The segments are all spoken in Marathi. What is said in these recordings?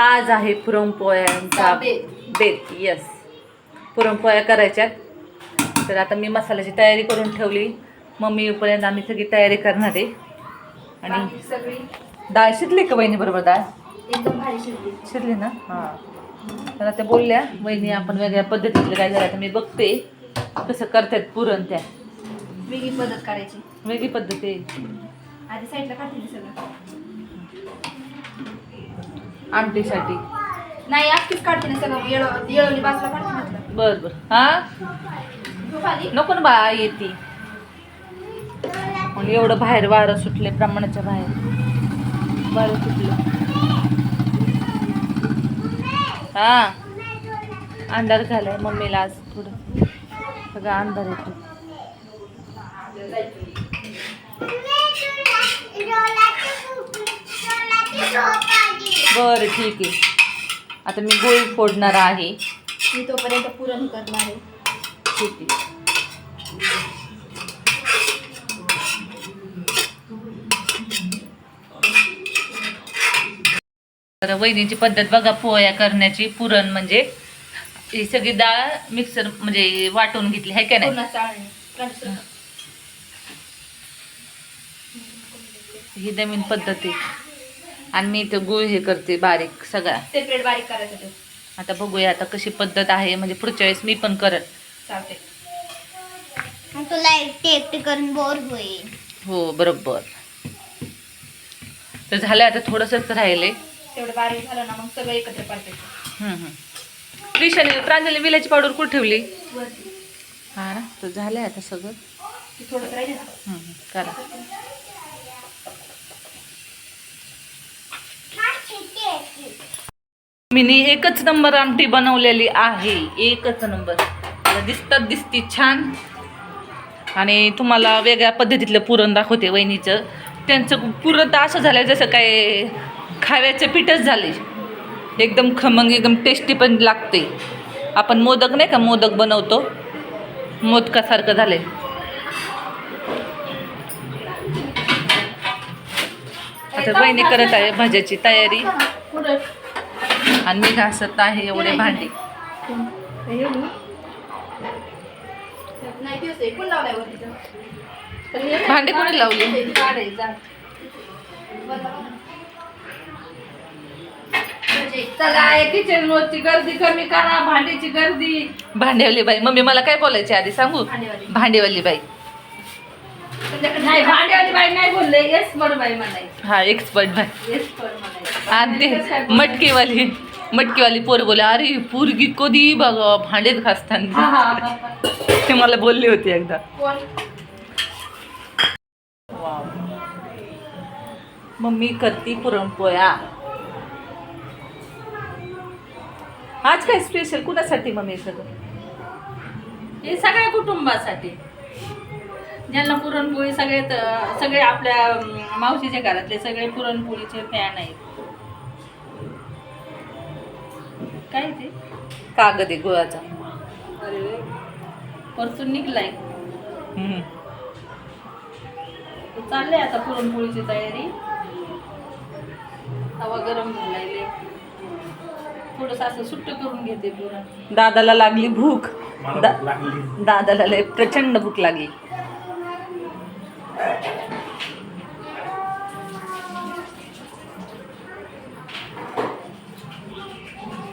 आज आहे पुरणपोळ्यांचा बेत. यस पुरणपोळ्या करायच्यात तर आता मी मसाल्याची तयारी करून ठेवली. मम्मी येऊपर्यंत आम्ही सगळी तयारी करणार आहे. आणि सगळी? डाळ शिजली का वहिनी बरोबर डाळ? एकदम भारी शिजली. शिजली ना? हां. तर त्या बोलल्या वहिनी आपण वेगळ्या पद्धतीतलं काय करायचं मी बघते. कसं करतात पुरण त्या. वेगळी पद्धत करायची. वेगळी पद्धत आहे. आधी साईडला सगळं. आमटीसाठी. नाही आखीच काढते ना सगळं. येळ येळवणी बाजूला काढते म्हटलं. बर बर. हां? झोप आली? नको ना बा येते. एवढं बाहेर वारं सुटले प्रमाणाच्या बाहेर. वारं सुटलं. हा? अंधार झालाय मम्मीला आज थोडं. सगळं अंधार येतो बरं ठीक आहे. आता मी गोळी फोडणार आहे. मी तोपर्यंत पुरण करणार आहे. ठीक आहे. तर वहिनीची पद्धत बघा पोळ्या करण्याची पुरण म्हणजे. ही सगळी डाळ मिक्सर म्हणजे वाटून घेतली आहे का नाही. ही नवीन पद्धत आहे. आणि मी इथं गुळ हे करते बारीक सगळा. सेपरेट बारीक करायचं ते. आता बघूया आता कशी पद्धत आहे म्हणजे पुढच्या वेळेस मी पण करत चालते तुला एकटी एकटी करून बोर होईल. हो बरोबर. तर झालं आता थोडंसंच राहिले. तेवढं बारीक झालं ना मग सगळं एकत्र पाहिजे त्रिशाने प्रांजली विलाची पावडर कुठे ठेवली? वरती. हा ना तर झालंय आता सगळं. हम्म, करा. मी एकच नंबर आमटी बनवलेली आहे. एकच नंबर. मला दिसतात दिसती छान. आणि तुम्हाला वेगळ्या पद्धतीतलं पुरण दाखवते वहिनीचं. त्यांचं पुरण तर असं झालं जसं काय खाव्याचं पीठच झाले. एकदम खमंग एकदम टेस्टी पण लागते. आपण मोदक नाही का मोदक बनवतो? मोदकासारखं झालंय. आता वहिनी करत आहे भाज्याची तयारी. आणि मी घासत आहे एवढे भांडे? भांडे कोणी लावले? चला किचन वरची गर्दी कमी करा भांड्याची गर्दी भांडेवाली बाई मम्मी मला काय बोलायचे आधी सांगू भांडेवाली. बाई नाही भांड्यावाली बाई नाही बोलले. येस बड बाई म्हणायची हा एक्सपर्ट येस बड म्हणायची आणि ते मटकीवाली मटकीवाली पोर बोला अरे पोरगी कधी बघा भांडेच हा, हा, हा. ते मला बोलली होती एकदा. कोण? मम्मी करती पुरणपोळ्या. आज काय स्पेशल कुणासाठी मम्मी सगळं? हे सगळ्या कुटुंबासाठी. ज्यांना पुरणपोळी सगळे त- सगळे आपल्या मावशीच्या घरातले सगळे पुरणपोळीचे फॅन आहेत. काय ते? कागद आहे गुळाचा. अरे परतून निघलाय. हम्म. चालले आता पुरणपोळीची तयारी. हवा गरम झालाय थोडस असं सुट्ट करून घेते पुरण. दादाला लागली भूक. दा- दादाला लय प्रचंड भूक लागली.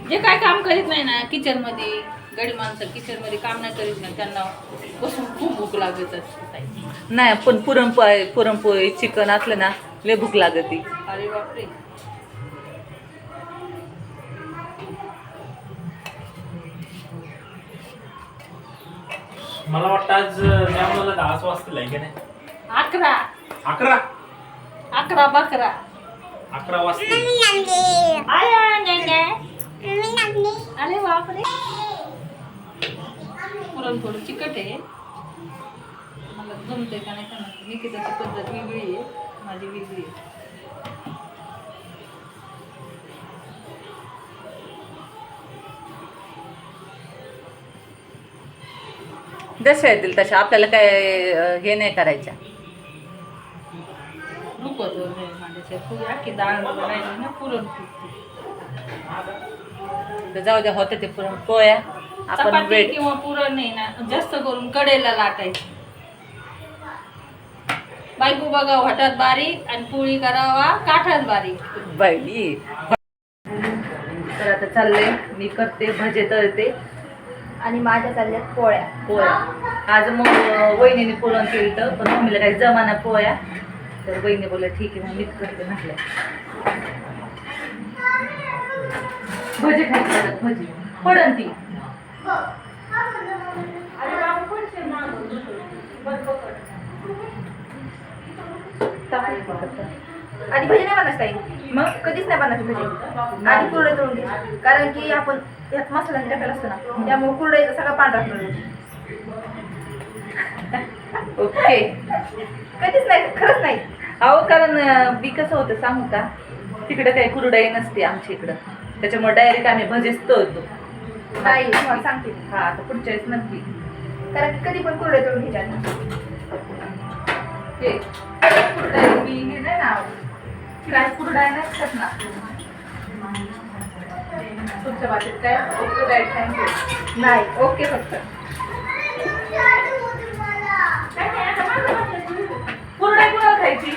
जे काय काम करीत नाही ना किचनमध्ये गडी माणसं किचनमध्ये काम नाही करीत नाही त्यांना बसून खूप भूक लागत असते नाही पण पुरणपोळी पुरणपोळी चिकन असलं ना लय भूक लागती. अरे बापरे. मला वाटतं आज मॅमला दहाच वाजतील आहे की नाही? अकरा. अकरा? अकरा बकरा. अकरा नाही. अरे बापरे. पुरण थोडं चिकट आहे. मला जमते का नाही का नाही. निकिताची पद्धत वेगळी आहे. माझी वेगळी आहे. जशा येतील तशा. आपल्याला काय हे नाही करायच्या. मांडायच्या डाळ ना पुरण फुटते. तर जाऊ द्या होते ते पुरण. पोळ्या आपण चपाती वेट किंवा पुरण नाही ना जास्त करून कडेला लाटायचं. बायको बघा वाटत बारीक आणि पोळी करावा काठात बारीक. बाई. तर आता चाललंय मी करते भजे तळते. आणि माझ्या चालल्यात पोळ्या. पोळ्या. आज मग वहिनीने पुरण केलं तर पण मम्मीला काही जमाना पोळ्या. तर वहिनी बोलल्या ठीक आहे मग मीच करते म्हटलं. भजे खायचे भजी. पडन ती. आधी भजी नाही बनायचं ताई. मग कधीच नाही बनायची भजी. आधी कुरडे तळून घ्यायची. कारण की आपण यात मसाला टाकायला असतो ना त्यामुळे कुरडईचा सगळा पांढरा कलर ओके. कधीच नाही खरंच नाही. अहो कारण बी कसं होतं सांगू का? तिकडे काही कुरडाई नसते आमच्या इकडं. त्याच्यामुळे डायरेक्ट आम्ही भजेच तळतो. नाही तुम्हाला सांगते. मी. हा आता पुढच्या वेळेस नक्की. कारण की कधी पण कुरडे तळून. हे कुरडाई बी हे नाही ना काय खात ना. तुमच्या बाबतीत काय? ओके थँक्यू नाही ओके फक्त. कुरडाई कुणाला खायची?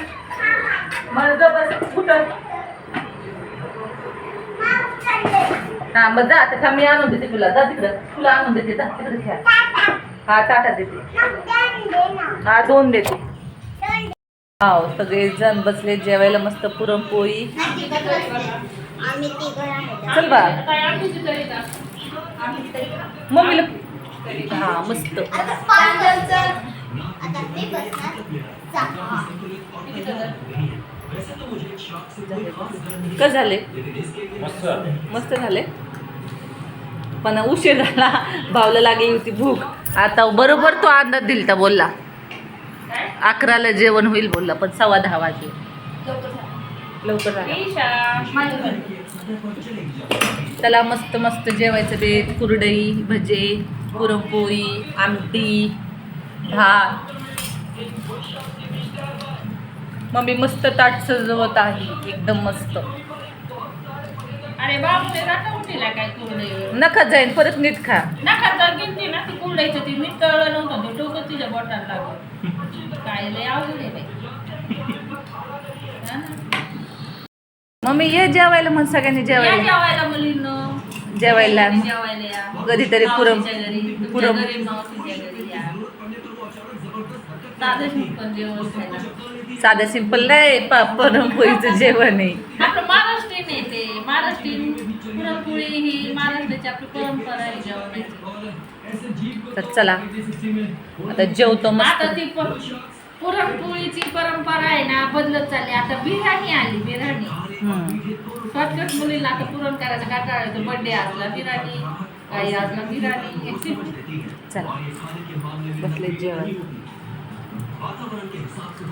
मला जबरदस्त फुटत हा मग जा आता मी आणून देते तुला. जा तिकडं. तुला आणून देते. जा तिकडे खेळ हा ताटा देते. हा दोन देते. हाव सगळे जण बसले जेवायला मस्त पुरणपोळी. आम्ही तिघं आहे चल बा. मम्मीला हा मस्त. आता. का झाले? मस्त. झाले. पण उशीर झाला. भावला लागली होती भूक. आता बरोबर तो अंदाज दिलता बोलला. अकराला जेवण होईल बोलला पण सव्वा दहा वाजले. लवकर त्याला मस्त मस्त जेवायचं बेत कुरडई भजे पुरणपोळी आमटी भात. मम्मी मस्त ताट सजवत आहे एकदम मस्त. अरे काय कुरडई नका जाईन परत नीट खा. नका तर गिनती ना ती कुरडायचं ती मी तळलं नव्हतं ते डोकं तिच्या बोटाला लागलं. काय लय अवघड आहे बाई हा ना. मम्मी ये जेवायला मग सगळ्यांनी या जेवायला. जेवायला मुलींनो. जेवायला. जेवायला या. कधीतरी पुरम मावशीच्या घरी तुमच्या पुरम घरी मावशीच्या घरी. या साधं सिंपल जेवण खायला. साधं सिंपल नाही पुरणपोळीचं जेवण आहे. आपलं महाराष्ट्रीयन आहे ते. महाराष्ट्रीयन पुरणपोळी ही महाराष्ट्राची आपली परंपरा आहे जेवणाची. तर चला आता जेवतो मस्त. आता ती पुरणपोळीची परंपरा आहे ना बदलत चालली. आता बिर्याणी आली बिर्याणी. शॉर्टकट मुलीला आता पुरण करायचं कंटाळा येतो बर्थडे असला बिर्याणी काही असला बिर्याणी. चला बसले जेवण. वातावरण के हिसाब से